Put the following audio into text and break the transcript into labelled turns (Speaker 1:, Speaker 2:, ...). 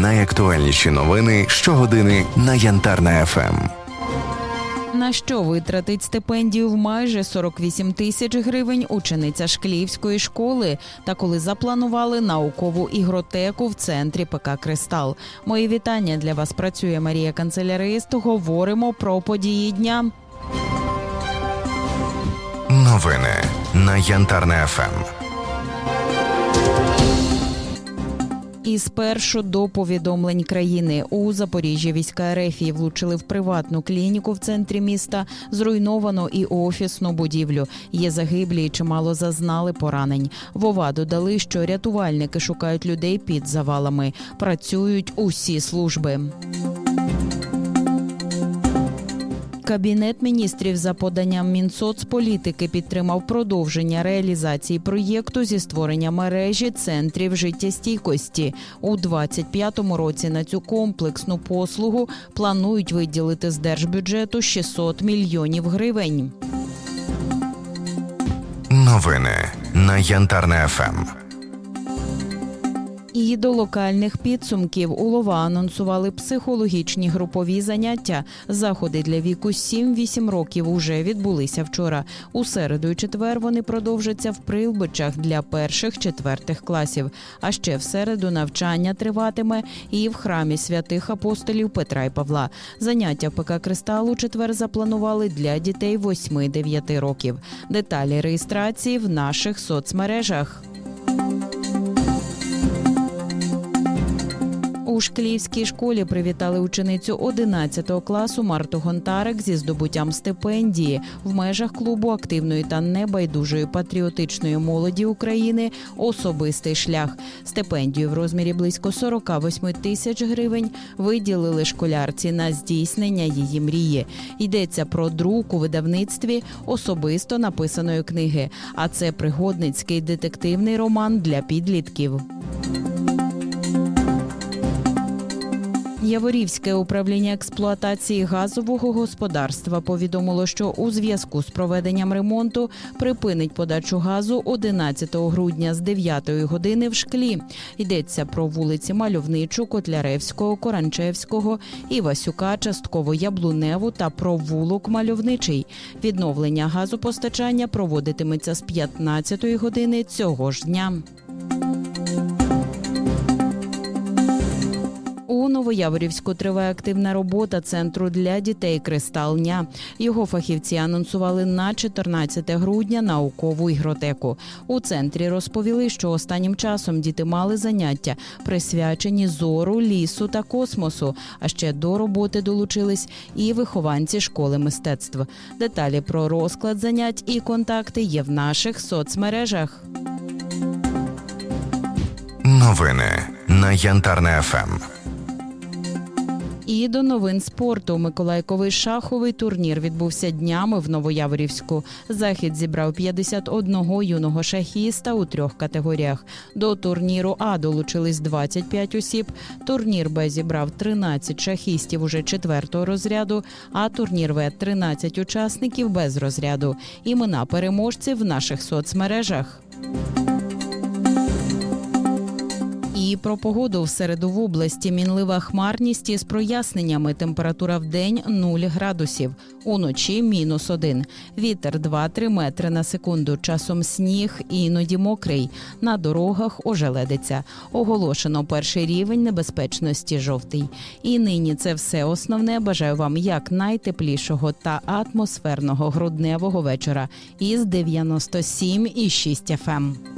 Speaker 1: Найактуальніші новини щогодини на Янтарна ем. ФМ.
Speaker 2: На що витратить стипендію в майже 48 тисяч гривень учениця шклівської школи та коли запланували наукову ігротеку в центрі ПК Кристал. Мої вітання для вас працює Марія Канцелярист. Говоримо про події дня.
Speaker 1: Новини на Янтарна ем. ФМ.
Speaker 2: І спершу до повідомлень країни у Запоріжжі війська Ерефії влучили в приватну клініку в центрі міста. Зруйновано і офісну будівлю. Є загиблі і чимало зазнали поранень. Вова додали, що рятувальники шукають людей під завалами. Працюють усі служби. Кабінет міністрів за поданням Мінсоцполітики підтримав продовження реалізації проєкту зі створення мережі центрів життєстійкості. У 25-му році на цю комплексну послугу планують виділити з держбюджету 600 мільйонів гривень.
Speaker 1: Новини на Янтарна Ем. ФМ.
Speaker 2: І до локальних підсумків улова анонсували психологічні групові заняття. Заходи для віку 7-8 років уже відбулися вчора. У середу і четвер вони продовжаться в прилбичах для перших четвертих класів. А ще в середу навчання триватиме і в храмі святих апостолів Петра і Павла. Заняття ПК Кристал у четвер запланували для дітей 8-9 років. Деталі реєстрації в наших соцмережах. У шклівській школі привітали ученицю 11 класу Марту Гонтарик зі здобуттям стипендії в межах клубу активної та небайдужої патріотичної молоді України Особистий шлях. Стипендію в розмірі близько 48 тисяч гривень виділили школярці на здійснення її мрії. Йдеться про друк у видавництві особисто написаної книги. А це пригодницький детективний роман для підлітків. Яворівське управління експлуатації газового господарства повідомило, що у зв'язку з проведенням ремонту припинить подачу газу 11 грудня з 9 години в шклі. Йдеться про вулиці Мальовничу, Котляревського, Коранчевського, Івасюка, частково Яблуневу та провулок Мальовничий. Відновлення газопостачання проводитиметься з 15 години цього ж дня. Новояворівську триває активна робота центру для дітей Кристалня. Його фахівці анонсували на 14 грудня наукову ігротеку. У центрі розповіли, що останнім часом діти мали заняття, присвячені зору, лісу та космосу. А ще до роботи долучились і вихованці школи мистецтв. Деталі про розклад занять і контакти є в наших соцмережах.
Speaker 1: Новини на Янтарна ФМ.
Speaker 2: І до новин спорту Миколайковий шаховий турнір відбувся днями в Новояворівську. Захід зібрав 51 юного шахіста у трьох категоріях. До турніру А долучились 25 осіб. Турнір Б зібрав 13 шахістів уже четвертого розряду, а турнір В 13 учасників без розряду. Імена переможців в наших соцмережах. І про погоду в середу в області мінлива хмарність із проясненнями. Температура в день 0 градусів, уночі мінус 1. Вітер 2-3 метри на секунду. Часом сніг іноді мокрий. На дорогах ожеледиться. Оголошено перший рівень небезпечності жовтий. І нині це все основне. Бажаю вам як найтеплішого та атмосферного грудневого вечора із 97,6 FM.